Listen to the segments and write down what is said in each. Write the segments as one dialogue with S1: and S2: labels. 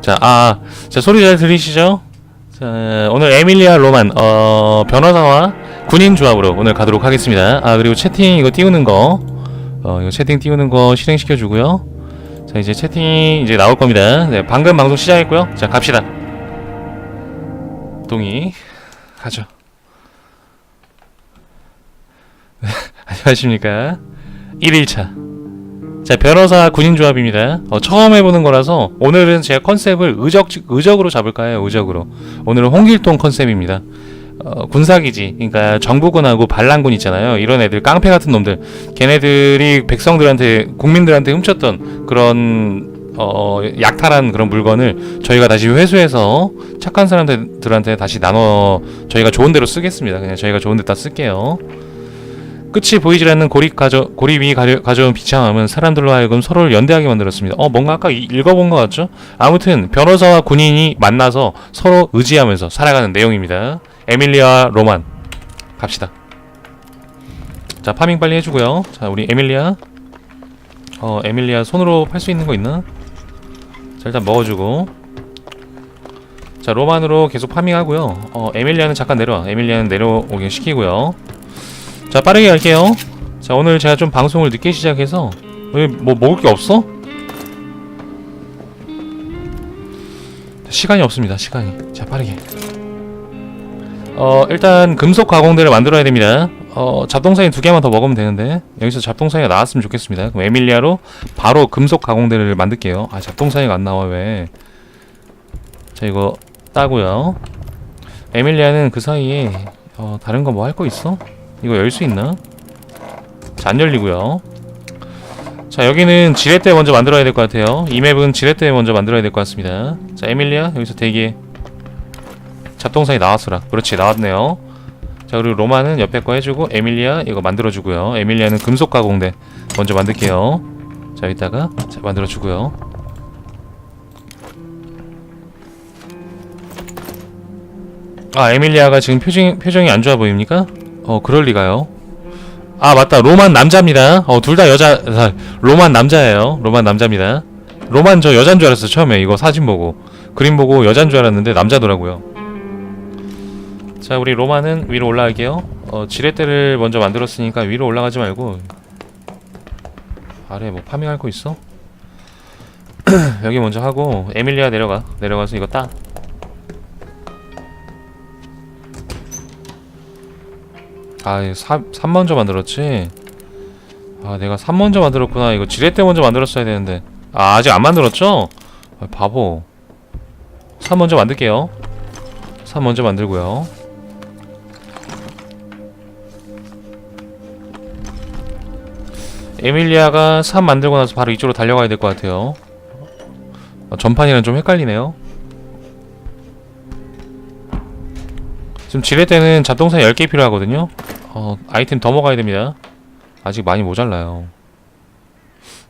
S1: 자, 아, 자 소리 잘 들리시죠? 자, 오늘 에밀리아 로만 어, 변호사와 군인 조합으로 오늘 가도록 하겠습니다. 아, 그리고 채팅 이거 띄우는 거 어, 이거 채팅 띄우는 거 실행시켜 주고요. 자, 이제 채팅 이제 나올 겁니다. 네, 방금 방송 시작했고요. 자, 갑시다. 동의 가죠. 안녕하십니까? 1일차. 자, 변호사 군인 조합입니다. 어, 처음 해보는 거라서 오늘은 제가 컨셉을 의적, 의적으로 잡을까 해요, 의적으로. 오늘은 홍길동 컨셉입니다. 어, 군사기지, 그러니까 정부군하고 반란군 있잖아요. 이런 애들, 깡패 같은 놈들. 걔네들이 백성들한테, 국민들한테 훔쳤던 그런, 어, 약탈한 그런 물건을 저희가 다시 회수해서 착한 사람들한테 다시 나눠, 저희가 좋은 데로 쓰겠습니다. 그냥 저희가 좋은 데다 쓸게요. 끝이 보이질 않는 고립 가져 고립 이 가려, 가져온 비참함은 사람들로 하여금 서로를 연대하게 만들었습니다. 어 뭔가 아까 이- 읽어본 것 같죠? 아무튼 변호사와 군인이 만나서 서로 의지하면서 살아가는 내용입니다. 에밀리아 로만 갑시다. 자 파밍 빨리 해주고요. 자 우리 에밀리아 어 에밀리아 손으로 팔 수 있는 거 있나? 자 일단 먹어주고 자 로만으로 계속 파밍하고요. 어 에밀리아는 잠깐 내려와. 에밀리아는 내려오게 시키고요. 자 빠르게 갈게요. 자 오늘 제가 좀 방송을 늦게 시작해서 왜뭐 먹을 게 없어? 시간이 없습니다 시간이. 자 빠르게. 어 일단 금속 가공대를 만들어야 됩니다. 어 잡동사니 두 개만 더 먹으면 되는데 여기서 잡동사니가 나왔으면 좋겠습니다. 그럼 에밀리아로 바로 금속 가공대를 만들게요. 아 잡동사니가 안 나와 왜자 이거 따고요. 에밀리아는 그 사이에 어 다른 거 뭐 할 거 있어? 이거 열 수 있나? 자, 안 열리고요. 자, 여기는 지렛대 먼저 만들어야 될 것 같아요. 이 맵은 지렛대 먼저 만들어야 될 것 같습니다. 자, 에밀리아 여기서 대기해. 잡동사니 나왔어라. 그렇지, 나왔네요. 자, 그리고 로마는 옆에 거 해주고 에밀리아 이거 만들어주고요. 에밀리아는 금속 가공대 먼저 만들게요. 자, 여기다가 자, 만들어주고요. 아, 에밀리아가 지금 표정, 표정이 안 좋아 보입니까? 어 그럴 리가요. 아 맞다 로만 남자입니다. 어 둘 다 여자 아, 로만 남자예요. 로만 남자입니다. 로만 저 여잔 줄 알았어 처음에 이거 사진 보고 그림 보고 여잔 줄 알았는데 남자더라고요. 자 우리 로만은 위로 올라갈게요. 어 지렛대를 먼저 만들었으니까 위로 올라가지 말고 아래 뭐 파밍할 거 있어? 여기 먼저 하고 에밀리아 내려가 내려가서 이거 따. 아, 3, 3 먼저 만들었지? 아, 내가 3 먼저 만들었구나. 이거 지렛대 먼저 만들었어야 되는데. 아, 아직 안 만들었죠? 아, 바보. 3 먼저 만들게요. 3 먼저 만들고요. 에밀리아가 3 만들고 나서 바로 이쪽으로 달려가야 될 것 같아요. 어, 전판이랑 좀 헷갈리네요. 지금 지렛대는 잡동사 10개 필요하거든요. 어, 아이템 더 먹어야 됩니다. 아직 많이 모자라요.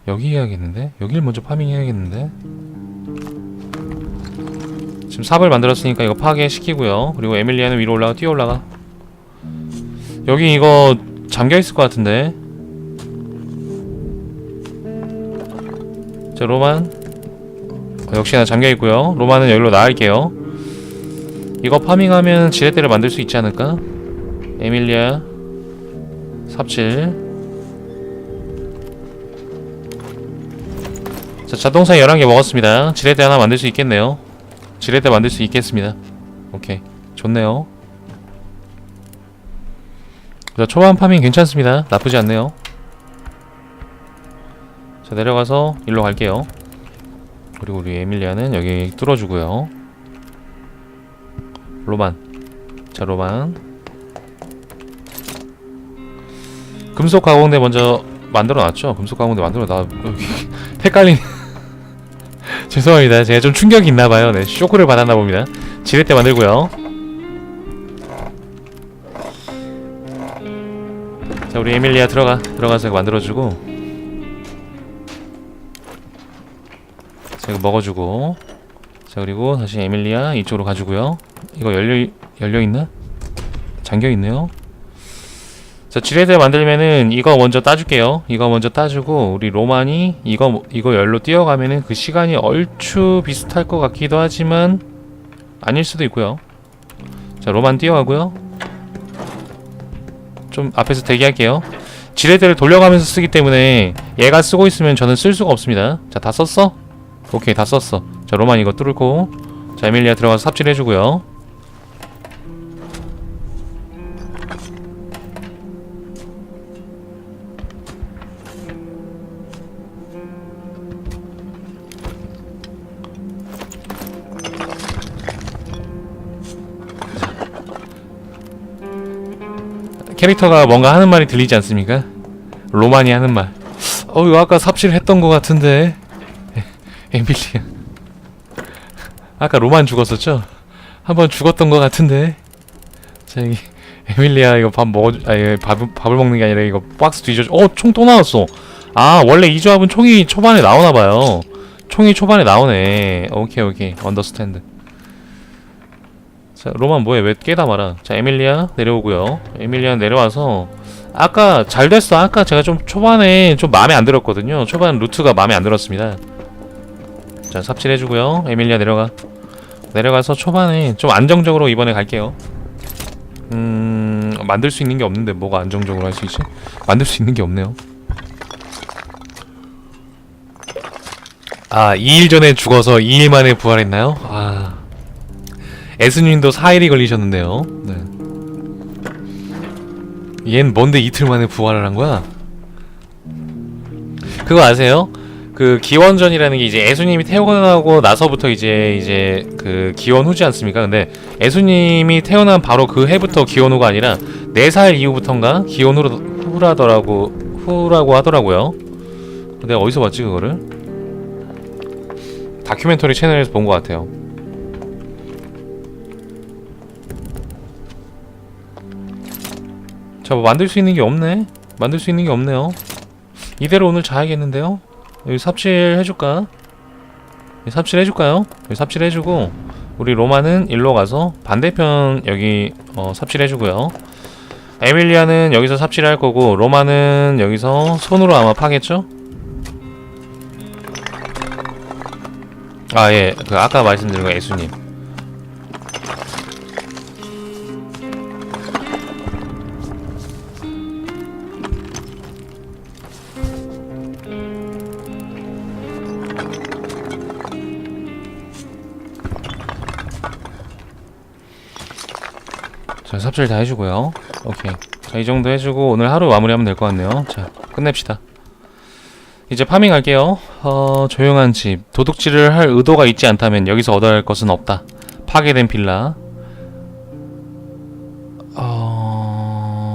S1: 여기 해야겠는데? 여길 먼저 파밍해야겠는데? 지금 삽을 만들었으니까 이거 파괴시키고요. 그리고 에밀리아는 위로 올라가, 뛰어 올라가. 여기 이거 잠겨있을 것 같은데? 자, 로만. 어, 역시나 잠겨있고요. 로만은 여기로 나갈게요. 이거 파밍하면 지렛대를 만들 수 있지 않을까? 에밀리아 삽질. 자 자동차 11개 먹었습니다. 지렛대 하나 만들 수 있겠네요. 지렛대 만들 수 있겠습니다. 오케이. 좋네요. 자 초반 파밍 괜찮습니다. 나쁘지 않네요. 자 내려가서 일로 갈게요. 그리고 우리 에밀리아는 여기 뚫어주고요 로만. 자 로만. 금속 가공대 먼저 만들어 놨죠? 금속 가공대 만들어 나 여기 헷갈리네. 죄송합니다. 제가 좀 충격이 있나봐요. 네 쇼크를 받았나 봅니다. 지렛대 만들고요. 자 우리 에밀리아 들어가 들어가서 만들어주고. 자 이거 먹어주고 자 그리고 다시 에밀리아 이쪽으로 가지고요 이거 열려 열려 있나? 잠겨 있네요. 자 지뢰대 만들면은 이거 먼저 따줄게요 이거 먼저 따주고 우리 로만이 이거 이거 열로 뛰어가면은 그 시간이 얼추 비슷할 것 같기도 하지만 아닐 수도 있고요 자 로만 뛰어가고요 좀 앞에서 대기할게요 지뢰대를 돌려가면서 쓰기 때문에 얘가 쓰고 있으면 저는 쓸 수가 없습니다 자 다 썼어? 오케이 다 썼어 자 로만 이거 뚫고 자 에밀리아 들어가서 삽질해주고요 캐릭터가 뭔가 하는 말이 들리지 않습니까? 로만이 하는 말. 어, 이거 아까 삽질했던 것 같은데. 에, 에밀리아. 아까 로만 죽었었죠? 한번 죽었던 것 같은데. 자, 여기 에밀리아 이거 밥 먹어, 아니 밥 밥을 먹는 게 아니라 이거 박스 뒤져. 어, 총 또 나왔어. 아, 원래 이 조합은 총이 초반에 나오나 봐요. 총이 초반에 나오네. 오케이, 오케이. 언더스탠드. 자, 로만 뭐해? 왜 깨다 말아? 자, 에밀리아 내려오고요. 에밀리아 내려와서 아까 잘 됐어. 아까 제가 좀 초반에 좀 마음에 안 들었거든요. 초반 루트가 마음에 안 들었습니다. 자, 삽질해주고요. 에밀리아 내려가. 내려가서 초반에 좀 안정적으로 이번에 갈게요. 음, 만들 수 있는 게 없는데 뭐가 안정적으로 할 수 있지? 만들 수 있는 게 없네요. 아, 2일 전에 죽어서 2일 만에 부활했나요? 아. 에스님도 4일이 걸리셨는데요. 네. 얜 뭔데 이틀 만에 부활을 한 거야? 그거 아세요? 그 기원전이라는 게 이제 애수님이 태어나고 나서부터 이제 이제 그 기원 후지 않습니까? 근데 애수님이 태어난 바로 그 해부터 기원 후가 아니라 4살 이후부터인가 기원 후로 후라더라고 후라고 하더라고요. 근데 어디서 봤지 그거를? 다큐멘터리 채널에서 본 것 같아요. 자, 뭐 만들 수 있는 게 없네. 만들 수 있는 게 없네요. 이대로 오늘 자야겠는데요. 여기 삽질 해줄까? 삽질 해줄까요? 여기 삽질 해주고 우리 로마는 일로 가서 반대편 여기 어, 삽질 해주고요. 에밀리아는 여기서 삽질할 거고 로마는 여기서 손으로 아마 파겠죠? 아 예, 그 아까 말씀드린 거 예수님. 삽질 다 해주고요. 오케이. 자, 이 정도 해주고 오늘 하루 마무리하면 될 것 같네요. 자, 끝냅시다. 이제 파밍 할게요. 어, 조용한 집. 도둑질을 할 의도가 있지 않다면 여기서 얻어야 할 것은 없다. 파괴된 빌라. 어...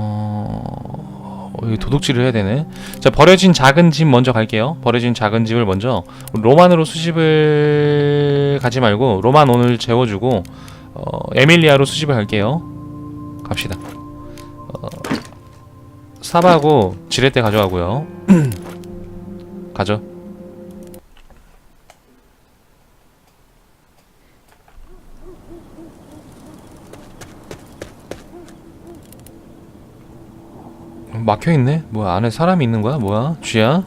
S1: 여기 도둑질을 해야 되네. 자, 버려진 작은 집 먼저 갈게요. 버려진 작은 집을 먼저 로만으로 수집을 가지 말고 로만 오늘 재워주고 어, 에밀리아로 수집을 갈게요. 갑시다. 어, 삽하고 지렛대 가져가고요. 가죠. 막혀 있네. 뭐야 안에 사람이 있는 거야? 뭐야? 쥐야?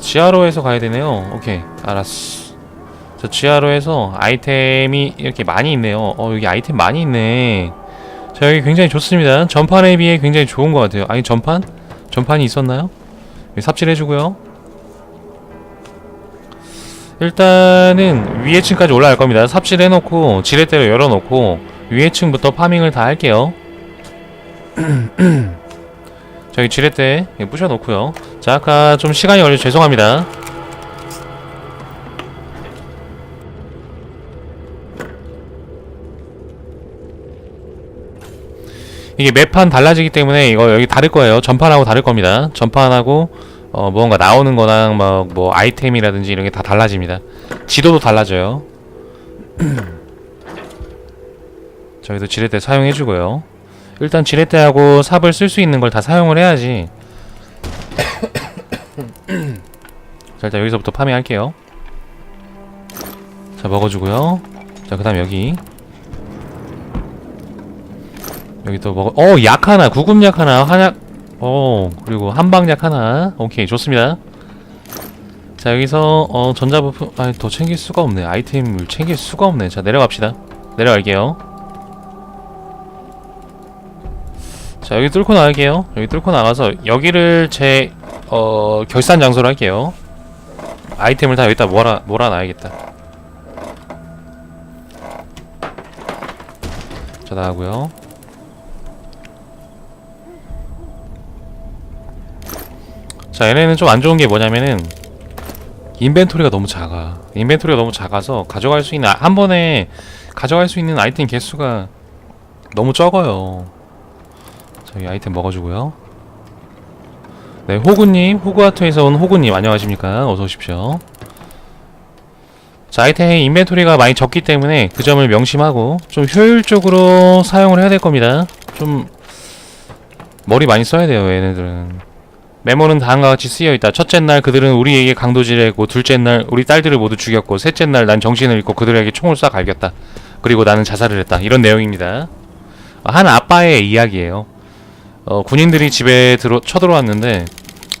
S1: 지하로 해서 가야 되네요. 오케이, 알았어. 저 지하로 해서 아이템이 이렇게 많이 있네요. 어 여기 아이템 많이 있네. 자 여기 굉장히 좋습니다. 전판에 비해 굉장히 좋은 것 같아요. 아니 전판? 전판이 있었나요? 여기 삽질해주고요. 일단은 위에 층까지 올라갈 겁니다. 삽질해놓고 지렛대로 열어놓고 위에 층부터 파밍을 다 할게요. 저기 지렛대 부셔놓고요. 자 아까 좀 시간이 걸려 죄송합니다. 이게 매판 달라지기 때문에 이거 여기 다를 거예요. 전판하고 다를 겁니다. 전판하고 어 뭔가 나오는 거랑 막 뭐 아이템이라든지 이런 게 다 달라집니다. 지도도 달라져요. 저희도 지렛대 사용해 주고요. 일단 지렛대하고 삽을 쓸 수 있는 걸 다 사용을 해야지. 자, 일단 여기서부터 파밍할게요. 자, 먹어주고요. 자, 그 다음 여기. 여기 또 먹어. 어 약 하나. 구급약 하나. 한약. 어 그리고 한방약 하나. 오케이 좋습니다. 자 여기서 어 전자부품 아더 챙길 수가 없네. 아이템을 챙길 수가 없네. 자 내려갑시다. 내려갈게요. 자 여기 뚫고 나갈게요. 여기 뚫고 나가서 여기를 제 어 결산 장소로 할게요. 아이템을 다 여기다 몰아 몰아놔야겠다. 자 나가고요 자 얘네는 좀 안 좋은 게 뭐냐면은 인벤토리가 너무 작아. 인벤토리가 너무 작아서 가져갈 수 있는 아- 한 번에 가져갈 수 있는 아이템 개수가 너무 적어요. 저희 아이템 먹어주고요. 네 호구님 호구아트에서 온 호구님 안녕하십니까? 어서 오십시오. 자 아이템의 인벤토리가 많이 적기 때문에 그 점을 명심하고 좀 효율적으로 사용을 해야 될 겁니다. 좀 머리 많이 써야 돼요 얘네들은 메모는 다음과 같이 쓰여 있다. 첫째 날 그들은 우리에게 강도질했고, 둘째 날 우리 딸들을 모두 죽였고, 셋째 날 난 정신을 잃고 그들에게 총을 쏴 갈겼다. 그리고 나는 자살을 했다. 이런 내용입니다. 한 아빠의 이야기예요. 어, 군인들이 집에 들어 쳐들어왔는데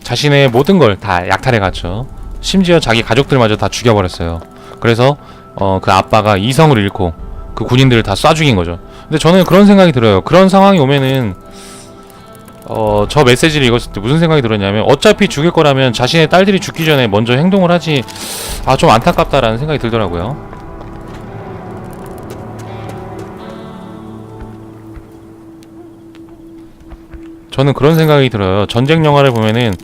S1: 자신의 모든 걸 다 약탈해 갔죠. 심지어 자기 가족들마저 다 죽여버렸어요. 그래서 어, 그 아빠가 이성을 잃고 그 군인들을 다 쏴 죽인 거죠. 근데 저는 그런 생각이 들어요. 그런 상황이 오면은 어, 저 메시지를 읽었을 때 무슨 생각이 들었냐면 어차피 죽일 거라면 자신의 딸들이 죽기 전에 먼저 행동을 하지 아 좀 안타깝다라는 생각이 들더라고요. 저는 그런 생각이 들어요. 전쟁 영화를 보면은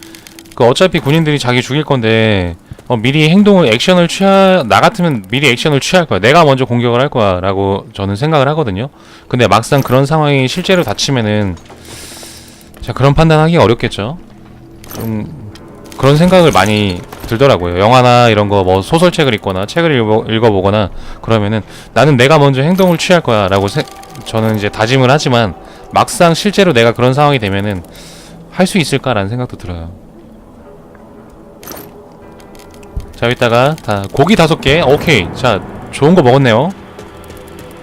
S1: 그 어차피 군인들이 자기 죽일 건데 어, 미리 행동을 액션을 취하 나 같으면 미리 액션을 취할 거야. 내가 먼저 공격을 할 거야 라고 저는 생각을 하거든요. 근데 막상 그런 상황이 실제로 닥치면은 자 그런 판단하기 어렵겠죠. 좀 그런 생각을 많이 들더라고요. 영화나 이런 거 뭐 소설책을 읽거나 책을 읽어, 읽어 보거나 그러면은 나는 내가 먼저 행동을 취할 거야 라고 세, 저는 이제 다짐을 하지만 막상 실제로 내가 그런 상황이 되면은 할 수 있을까라는 생각도 들어요. 자 여기다가 다 고기 다섯 개 오케이 자 좋은 거 먹었네요.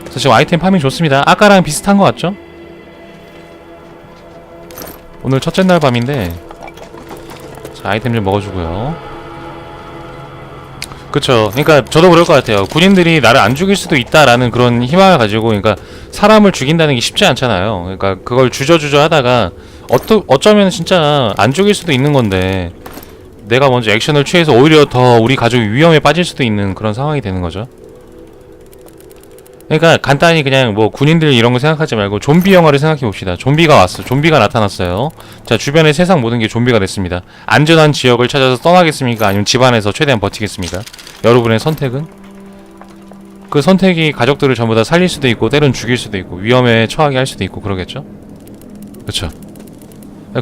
S1: 자 지금 아이템 파밍 좋습니다. 아까랑 비슷한 거 같죠? 오늘 첫째 날 밤인데 자 아이템 좀 먹어주고요. 그쵸. 그러니까 저도 그럴 것 같아요. 군인들이 나를 안 죽일 수도 있다라는 그런 희망을 가지고 그러니까 사람을 죽인다는 게 쉽지 않잖아요. 그러니까 그걸 주저주저 하다가 어떠, 어쩌면 진짜 안 죽일 수도 있는 건데 내가 먼저 액션을 취해서 오히려 더 우리 가족이 위험에 빠질 수도 있는 그런 상황이 되는 거죠 그러니까 간단히 그냥 뭐 군인들 이런 거 생각하지 말고 좀비 영화를 생각해 봅시다. 좀비가 왔어. 좀비가 나타났어요. 자, 주변의 세상 모든 게 좀비가 됐습니다. 안전한 지역을 찾아서 떠나겠습니까? 아니면 집안에서 최대한 버티겠습니까? 여러분의 선택은? 그 선택이 가족들을 전부 다 살릴 수도 있고 때론 죽일 수도 있고 위험에 처하게 할 수도 있고 그러겠죠? 그쵸?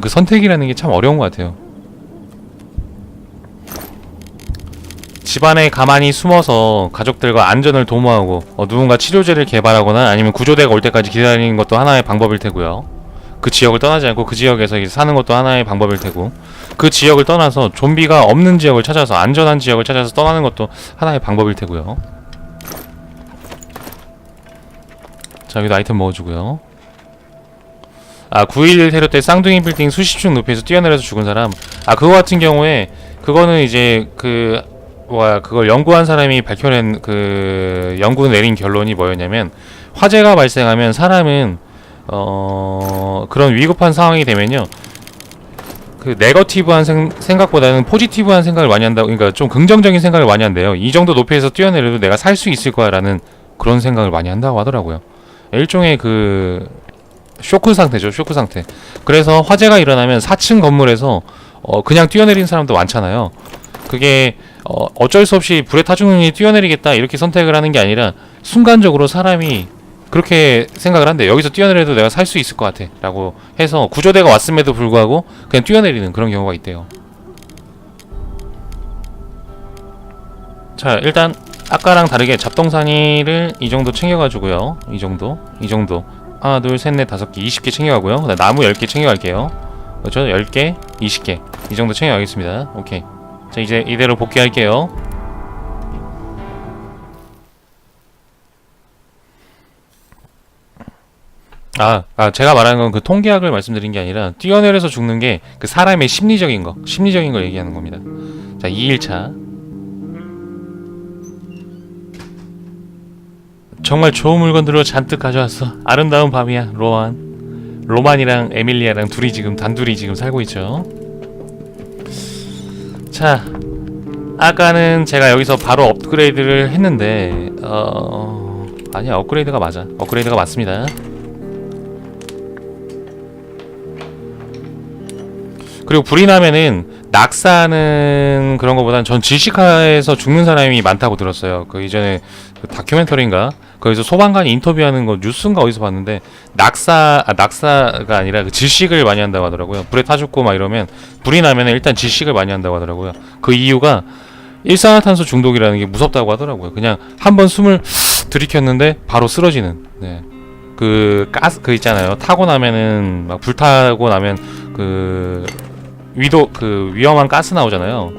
S1: 그 선택이라는 게 참 어려운 것 같아요. 집안에 가만히 숨어서 가족들과 안전을 도모하고 어, 누군가 치료제를 개발하거나 아니면 구조대가 올 때까지 기다리는 것도 하나의 방법일 테고요. 그 지역을 떠나지 않고 그 지역에서 사는 것도 하나의 방법일 테고 그 지역을 떠나서 좀비가 없는 지역을 찾아서 안전한 지역을 찾아서 떠나는 것도 하나의 방법일 테고요. 자 여기도 아이템 먹어주고요. 아 9.11 테러 때 쌍둥이 빌딩 수십 층 높이에서 뛰어내려서 죽은 사람 아 그거 같은 경우에 그거는 이제 그 뭐야 그걸 연구한 사람이 밝혀낸 그 연구 내린 결론이 뭐였냐면 화재가 발생하면 사람은 어 그런 위급한 상황이 되면요. 그 네거티브한 생, 생각보다는 포지티브한 생각을 많이 한다 그러니까 좀 긍정적인 생각을 많이 한대요. 이 정도 높이에서 뛰어내려도 내가 살 수 있을 거야라는 그런 생각을 많이 한다고 하더라고요. 일종의 그 쇼크 상태죠 쇼크 상태. 그래서 화재가 일어나면 4층 건물에서 어 그냥 뛰어내린 사람도 많잖아요. 그게 어, 어쩔 수 없이 불에 타중이 뛰어내리겠다 이렇게 선택을 하는 게 아니라 순간적으로 사람이 그렇게 생각을 한대 여기서 뛰어내려도 내가 살 수 있을 것 같아 라고 해서 구조대가 왔음에도 불구하고 그냥 뛰어내리는 그런 경우가 있대요. 자 일단 아까랑 다르게 잡동사니를 이 정도 챙겨가지고요. 이 정도 이 정도. 하나 둘셋넷 다섯 개 20개 챙겨가고요. 나무 10개 챙겨갈게요. 그렇죠? 10개 20개. 이 정도 챙겨가겠습니다. 오케이 자 이제 이대로 복귀할게요 아, 아 제가 말하는 건 그 통계학을 말씀드린 게 아니라 뛰어내려서 죽는 게 그 사람의 심리적인 거, 심리적인 걸 얘기하는 겁니다. 자, 2일차. 정말 좋은 물건들로 잔뜩 가져왔어. 아름다운 밤이야, 로만. 로만이랑 에밀리아랑 둘이 지금 단둘이 지금 살고 있죠. 자, 아까는 제가 여기서 바로 업그레이드를 했는데, 어, 아니야, 업그레이드가 맞아. 업그레이드가 맞습니다. 그리고 불이 나면은 낙사는 그런 거보다는 전 질식하에서 죽는 사람이 많다고 들었어요. 그 이전에 그 다큐멘터리인가 거기서 소방관이 인터뷰하는 거 뉴스인가 어디서 봤는데 낙사 아, 낙사가 아니라 그 질식을 많이 한다고 하더라고요. 불에 타 죽고 막 이러면 불이 나면 은 일단 질식을 많이 한다고 하더라고요. 그 이유가 일산화탄소 중독이라는 게 무섭다고 하더라고요. 그냥 한 번 숨을 들이켰는데 바로 쓰러지는. 네. 그 가스 그 있잖아요. 타고 나면은 막 불타고 나면 그 위도 그 위험한 가스 나오잖아요.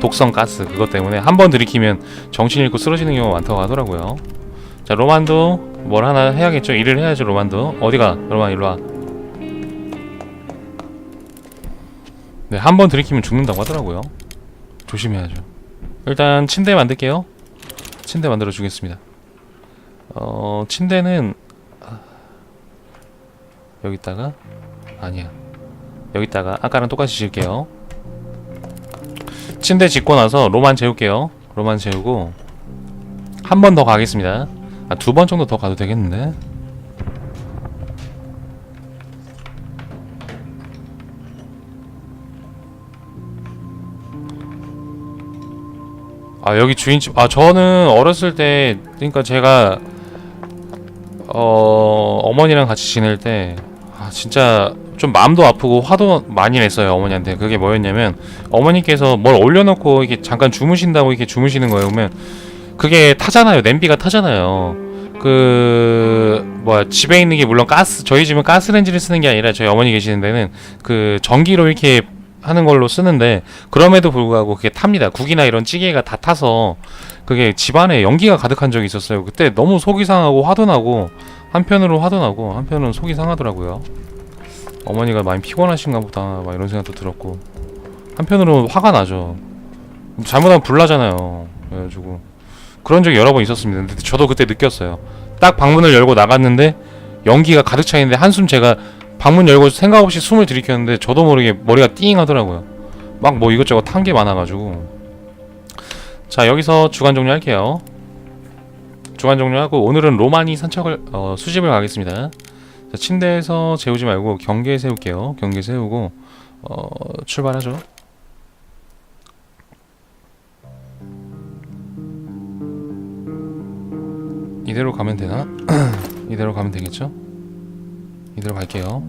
S1: 독성 가스 그것 때문에 한 번 들이키면 정신 잃고 쓰러지는 경우가 많다고 하더라고요. 자 로만도 뭘 하나 해야겠죠. 일을 해야죠 로만도. 어디가 로만 일로 와. 네, 한 번 들이키면 죽는다고 하더라고요. 조심해야죠. 일단 침대 만들게요. 침대 만들어 주겠습니다. 어, 침대는 아, 여기다가 아니야. 여기다가 아까랑 똑같이 지을게요. 침대 짓고 나서 로만 재울게요. 로만 재우고 한 번 더 가겠습니다. 아, 두 번 정도 더 가도 되겠는데? 아 여기 주인집 아 저는 어렸을 때 그러니까 제가 어 어머니랑 같이 지낼 때 아, 진짜 좀 마음도 아프고 화도 많이 냈어요 어머니한테 그게 뭐였냐면 어머니께서 뭘 올려놓고 이렇게 잠깐 주무신다고 이렇게 주무시는 거예요 그러면 그게 타잖아요. 냄비가 타잖아요. 그 뭐야 집에 있는 게 물론 가스 저희 집은 가스렌지를 쓰는 게 아니라 저희 어머니 계시는 데는 그 전기로 이렇게 하는 걸로 쓰는데 그럼에도 불구하고 그게 탑니다. 국이나 이런 찌개가 다 타서 그게 집안에 연기가 가득한 적이 있었어요. 그때 너무 속이 상하고 화도 나고 한편으로 화도 나고 한편으로는 속이 상하더라고요. 어머니가 많이 피곤하신가 보다 막 이런 생각도 들었고 한편으로 화가 나죠. 잘못하면 불나잖아요. 그래가지고 그런 적이 여러 번 있었습니다. 근데 저도 그때 느꼈어요. 딱 방문을 열고 나갔는데 연기가 가득 차 있는데 한숨 제가 방문 열고 생각 없이 숨을 들이켰는데 저도 모르게 머리가 띵 하더라고요. 막 뭐 이것저것 탄 게 많아가지고. 자 여기서 주간 종료할게요. 주간 종료하고 오늘은 로마니 산책을 어, 수집을 가겠습니다. 자, 침대에서 재우지 말고 경계에 세울게요. 경계 세우고 어, 출발하죠. 이대로 가면 되나? 이대로 가면 되겠죠? 이대로 갈게요.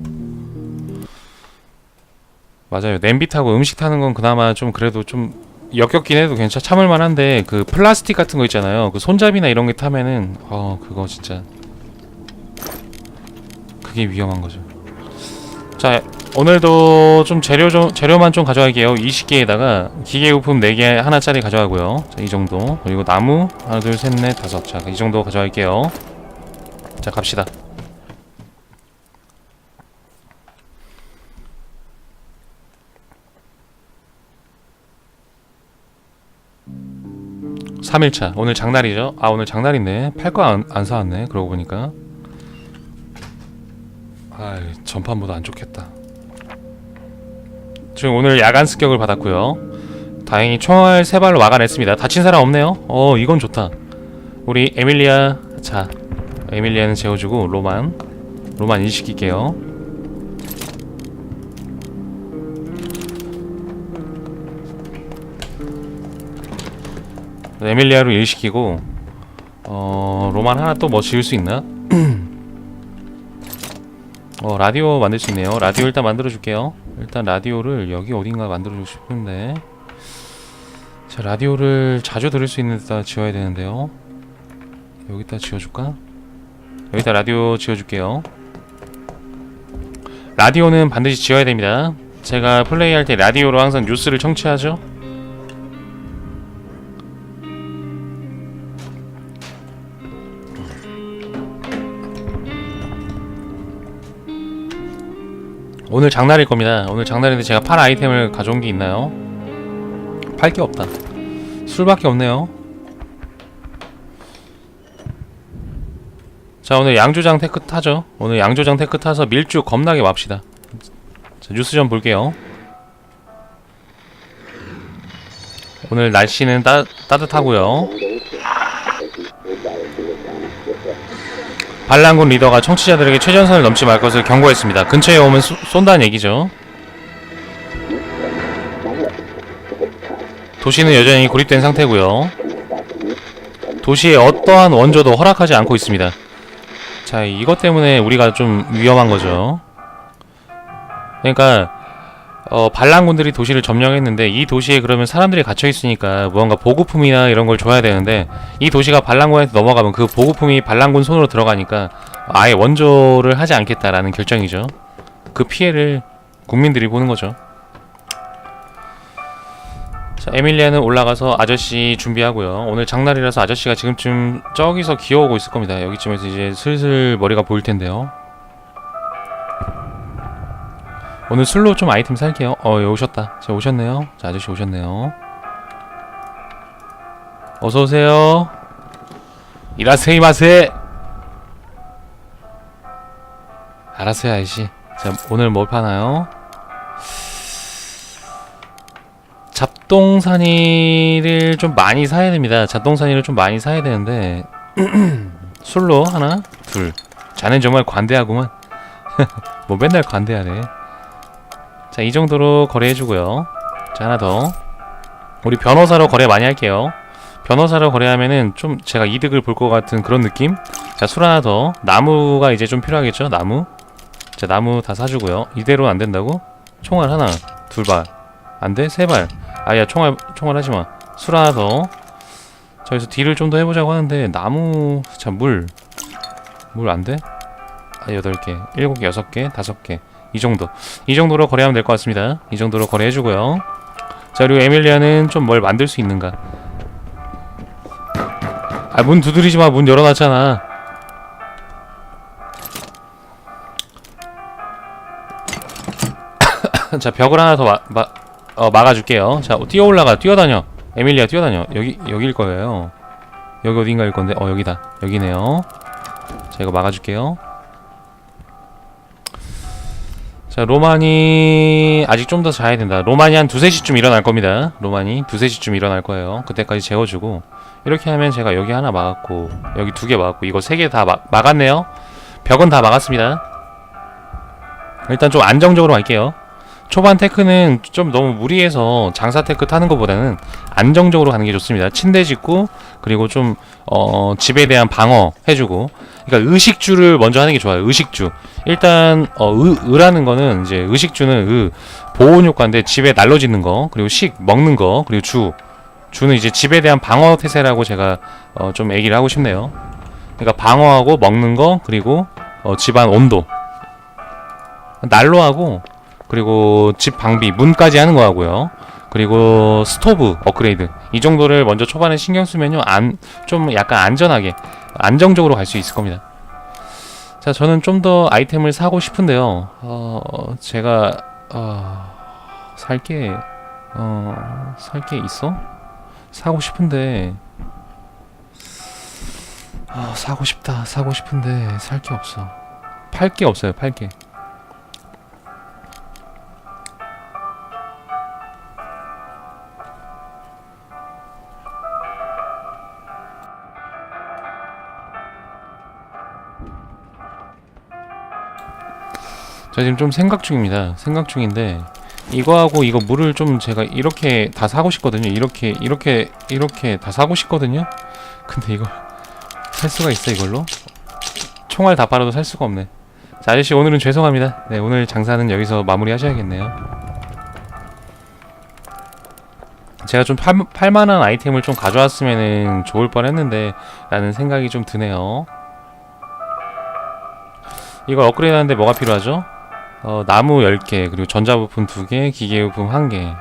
S1: 맞아요. 냄비 타고 음식 타는 건 그나마 좀 그래도 좀 역겹긴 해도 괜찮 참을 만 한데 그 플라스틱 같은 거 있잖아요. 그 손잡이나 이런 게 타면은 어 그거 진짜 그게 위험한 거죠. 자, 오늘도 좀 재료 좀 재료만 좀 가져갈게요. 20개에다가 기계 부품 4개 하나짜리 가져가고요. 자, 이 정도. 그리고 나무 하나, 둘, 셋, 넷, 다섯. 자, 이 정도 가져갈게요. 자, 갑시다. 삼일차 오늘 장날이죠? 아 오늘 장날이네 팔거 안 안 사왔네 그러고 보니까 아 전판보다 안 좋겠다. 지금 오늘 야간 습격을 받았고요. 다행히 총알 세 발로 막아냈습니다. 다친 사람 없네요. 어 이건 좋다. 우리 에밀리아 자 에밀리아는 재워주고 로만 로만 일시킬게요. 에밀리아로 일시키고 어 로만 하나 또 뭐 지을 수 있나? 어 라디오 만들 수 있네요 라디오 일단 만들어 줄게요 일단 라디오를 여기 어딘가 만들어 주고 싶은데. 자 라디오를 자주 들을 수 있는 데다 지어야 되는데요. 여기다 지어줄까? 여기다 라디오 지어줄게요. 라디오는 반드시 지어야 됩니다. 제가 플레이할 때 라디오로 항상 뉴스를 청취하죠 오늘 장날일 겁니다. 오늘 장날인데 제가 팔 아이템을 가져온 게 있나요? 팔 게 없다. 술밖에 없네요. 자 오늘 양조장 테크 타죠. 오늘 양조장 테크 타서 밀주 겁나게 맙시다. 자 뉴스 좀 볼게요. 오늘 날씨는 따, 따뜻하고요. 반란군 리더가 청취자들에게 최전선을 넘지 말 것을 경고했습니다. 근처에 오면 쏘, 쏜다는 얘기죠. 도시는 여전히 고립된 상태고요. 도시의 어떠한 원조도 허락하지 않고 있습니다. 자, 이것 때문에 우리가 좀 위험한 거죠. 그러니까 어, 반란군들이 도시를 점령했는데 이 도시에 그러면 사람들이 갇혀 있으니까 무언가 보급품이나 이런 걸 줘야 되는데 이 도시가 반란군한테 넘어가면 그 보급품이 반란군 손으로 들어가니까 아예 원조를 하지 않겠다라는 결정이죠. 그 피해를 국민들이 보는 거죠. 자, 에밀리아는 올라가서 아저씨 준비하고요. 오늘 장날이라서 아저씨가 지금쯤 저기서 기어오고 있을 겁니다. 여기쯤에서 이제 슬슬 머리가 보일 텐데요. 오늘 술로 좀 아이템 살게요. 어, 여기 오셨다. 자, 오셨네요. 자, 아저씨 오셨네요. 어서 오세요. 이라세이마세. 알았어요, 아저씨. 자, 오늘 뭘 파나요? 잡동사니를 좀 많이 사야 됩니다. 잡동사니를 좀 많이 사야 되는데 술로 하나, 둘. 자넨 정말 관대하구만. 뭐 맨날 관대하네. 자, 이 정도로 거래해주고요. 자, 하나 더. 우리 변호사로 거래 많이 할게요. 변호사로 거래하면은 좀 제가 이득을 볼 것 같은 그런 느낌? 자, 술 하나 더. 나무가 이제 좀 필요하겠죠? 나무. 자, 나무 다 사주고요. 이대로 안 된다고? 총알 하나, 둘 발. 안 돼? 세 발. 아야, 총알, 총알 하지 마. 술 하나 더. 저기서 딜을 좀 더 해보자고 하는데, 나무, 자, 물. 물 안 돼? 아, 여덟 개. 일곱 개, 여섯 개, 다섯 개. 이 정도. 이 정도로 거래하면 될 것 같습니다. 이 정도로 거래해주고요. 자, 그리고 에밀리아는 좀 뭘 만들 수 있는가? 아, 문 두드리지 마. 문 열어놨잖아. 자, 벽을 하나 더 마, 마, 어, 막아줄게요. 자, 뛰어 올라가. 뛰어다녀. 에밀리아 뛰어다녀. 여기, 여기일 거예요. 여기 어딘가일 건데. 어, 여기다. 여기네요. 자, 이거 막아줄게요. 자, 로만이 아직 좀 더 자야 된다. 로만이 한 두세 시쯤 일어날 겁니다. 로만이 두세 시쯤 일어날 거예요. 그때까지 재워주고 이렇게 하면 제가 여기 하나 막았고 여기 두 개 막았고 이거 세 개 다 막았네요. 벽은 다 막았습니다. 일단 좀 안정적으로 갈게요. 초반 테크는 좀 너무 무리해서 장사 테크 타는 것보다는 안정적으로 가는 게 좋습니다. 침대 짓고 그리고 좀 어, 집에 대한 방어 해주고 그러니까 의식주를 먼저 하는 게 좋아요. 의식주. 일단 어, 의, 의라는 거는 이제 의식주는 의 보온 효과인데 집에 난로 짓는 거 그리고 식 먹는 거 그리고 주 주는 이제 집에 대한 방어 태세라고 제가 어, 좀 얘기를 하고 싶네요. 그러니까 방어하고 먹는 거 그리고 어, 집안 온도 난로 하고 그리고 집 방비 문까지 하는 거 하고요. 그리고 스토브 업그레이드 이 정도를 먼저 초반에 신경 쓰면요 안 좀 약간 안전하게 안정적으로 갈 수 있을 겁니다. 자 저는 좀 더 아이템을 사고 싶은데요. 어 제가 어, 살게 어 살게 있어? 사고 싶은데 아 사고 싶다 사고 싶은데 살 게 없어. 팔 게 없어요 팔 게. 저 지금 좀 생각 중입니다. 생각 중인데 이거하고 이거 물을 좀 제가 이렇게 다 사고 싶거든요. 이렇게 이렇게 이렇게 다 사고 싶거든요. 근데 이걸 살 수가 있어 이걸로? 총알 다 빨아도 살 수가 없네. 자, 아저씨 오늘은 죄송합니다. 네, 오늘 장사는 여기서 마무리하셔야겠네요. 제가 좀 팔, 팔만한 아이템을 좀 가져왔으면 좋을 뻔했는데 라는 생각이 좀 드네요. 이걸 업그레이드 하는데 뭐가 필요하죠? 어, 나무 10개, 그리고 전자부품 2개, 기계부품 1개.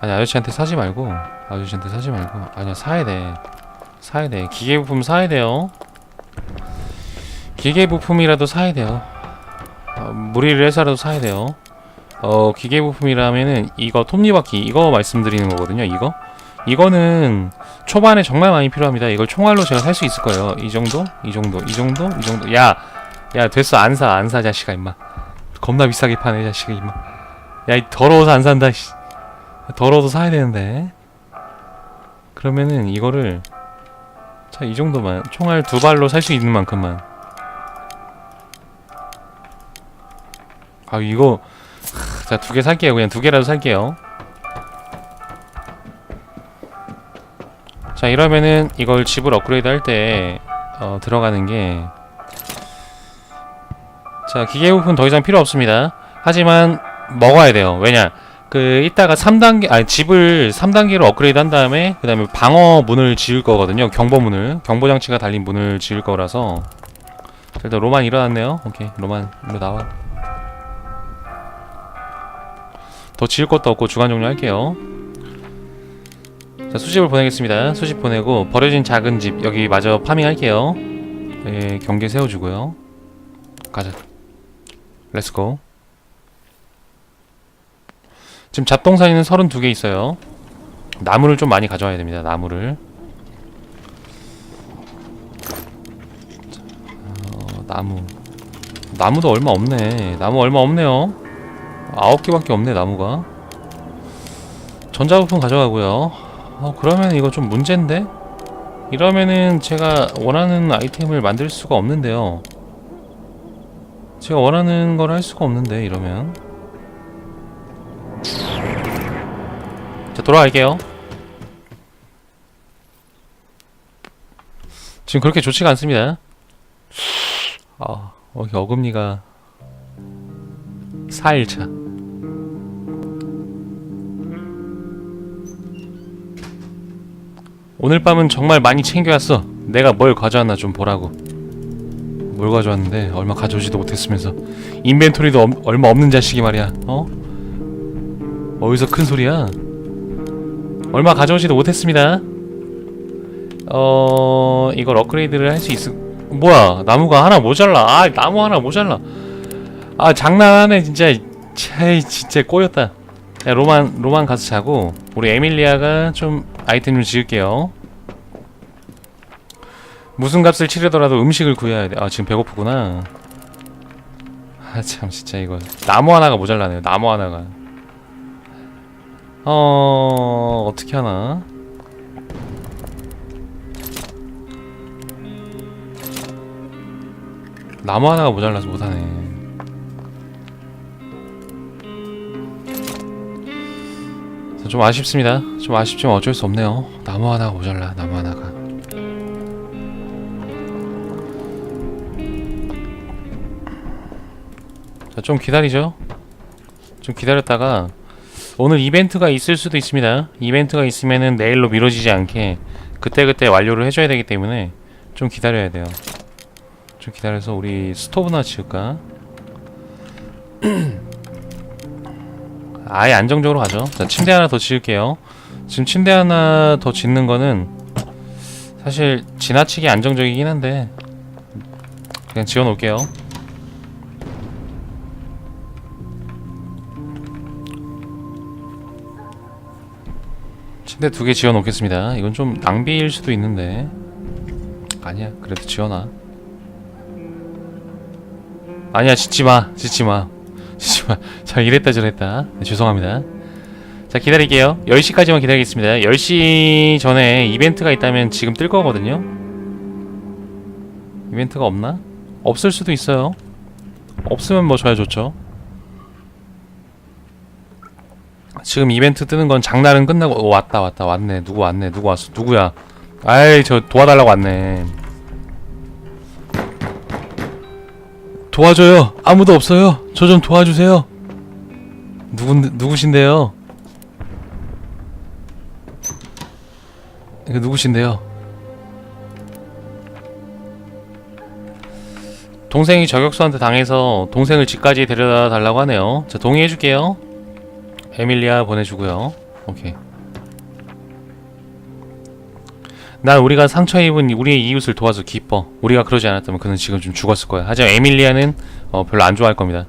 S1: 아니, 아저씨한테 사지 말고, 아저씨한테 사지 말고, 아니야, 사야 돼. 사야 돼. 기계 부품 사야 돼요. 기계 부품이라도 사야 돼요. 어, 무리를 해서라도 사야 돼요. 어, 기계 부품이라면은 이거 톱니바퀴 이거 말씀드리는 거거든요. 이거 이거는 초반에 정말 많이 필요합니다. 이걸 총알로 제가 살 수 있을 거예요. 이 정도, 이 정도, 이 정도, 이 정도. 야, 야 됐어 안 사, 안 사 자식아 임마. 겁나 비싸게 파네 자식아 임마. 야, 이 더러워서 안 산다. 씨. 더러워도 사야 되는데. 그러면은 이거를 자 이 정도만 총알 두 발로 살 수 있는 만큼만. 아 이거 자 두 개 살게요. 그냥 두 개라도 살게요. 자 이러면은 이걸 집을 업그레이드 할때 어, 들어가는 게 자 기계 부품 더 이상 필요 없습니다. 하지만 먹어야 돼요. 왜냐? 그 이따가 3단계 아니 집을 3단계로 업그레이드 한 다음에 그다음에 방어 문을 지을 거거든요. 경보 문을 경보 장치가 달린 문을 지을 거라서 자, 일단 로만 일어났네요. 오케이 로만 일로 나와. 더 지을 것도 없고 주간 종료할게요. 자 수집을 보내겠습니다. 수집 보내고 버려진 작은 집 여기 마저 파밍할게요. 네, 경계 세워주고요. 가자. 렛츠고. 지금 잡동사니는 32개 있어요. 나무를 좀 많이 가져와야 됩니다. 나무를. 자, 어, 나무. 나무도 얼마 없네. 나무 얼마 없네요. 아홉 개밖에 없네 나무가. 전자부품 가져가고요. 어 그러면 이거 좀 문제인데? 이러면은 제가 원하는 아이템을 만들 수가 없는데요. 제가 원하는 걸 할 수가 없는데 이러면. 자 돌아갈게요. 지금 그렇게 좋지가 않습니다. 아, 어, 여기 어금니가 4일차. 오늘 밤은 정말 많이 챙겨왔어. 내가 뭘 가져왔나 좀 보라고. 뭘 가져왔는데 얼마 가져오지도 못했으면서 인벤토리도 엄- 얼마 없는 자식이 말이야. 어? 어디서 큰 소리야? 얼마 가져오지도 못했습니다. 어 이걸 업그레이드를 할 수 있을 뭐야 나무가 하나 모자라 아 나무 하나 모자라 아 장난하네 진짜 차이 진짜 꼬였다 야 로만 로만 가서 자고 우리 에밀리아가 좀 아이템 좀 지을게요. 무슨 값을 치르더라도 음식을 구해야 돼아 지금 배고프구나. 아 참 진짜 이거. 나무 하나가 모자라네요. 나무 하나가. 어 어떻게 하나? 나무 하나가 모자라서 못하네 좀 아쉽습니다. 좀 아쉽지만 어쩔 수 없네요. 나무 하나가 모자라. 나무 하나가. 자, 좀 기다리죠. 좀 기다렸다가 오늘 이벤트가 있을 수도 있습니다. 이벤트가 있으면은 내일로 미뤄지지 않게 그때그때 완료를 해줘야 되기 때문에 좀 기다려야 돼요. 좀 기다려서 우리 스토브나 지을까? 아예 안정적으로 가죠. 자, 침대 하나 더 지을게요. 지금 침대 하나 더 짓는 거는 사실 지나치게 안정적이긴 한데 그냥 지어 놓을게요. 침대 두 개 지어 놓겠습니다. 이건 좀 낭비일 수도 있는데 아니야. 그래도 지어놔. 아니야, 짓지 마. 짓지 마. 마. 자, 이랬다 저랬다. 네, 죄송합니다. 자, 기다릴게요. 10시까지만 기다리겠습니다. 10시 전에 이벤트가 있다면 지금 뜰 거거든요. 이벤트가 없나? 없을 수도 있어요. 없으면 뭐 저야 좋죠. 지금 이벤트 뜨는 건 장날은 끝나고 오, 왔다 왔다 왔네. 누구 왔네. 누구 왔어? 누구야? 아이, 저 도와달라고 왔네. 도와줘요. 아무도 없어요. 저 좀 도와주세요. 누구 누구신데요? 이거 누구신데요? 동생이 저격수한테 당해서 동생을 집까지 데려다 달라고 하네요. 자, 동의해줄게요. 에밀리아 보내주고요. 오케이. 난 우리가 상처 입은 우리의 이웃을 도와서 기뻐. 우리가 그러지 않았다면 그는 지금 좀 죽었을 거야. 하지만 에밀리아는 어, 별로 안 좋아할 겁니다.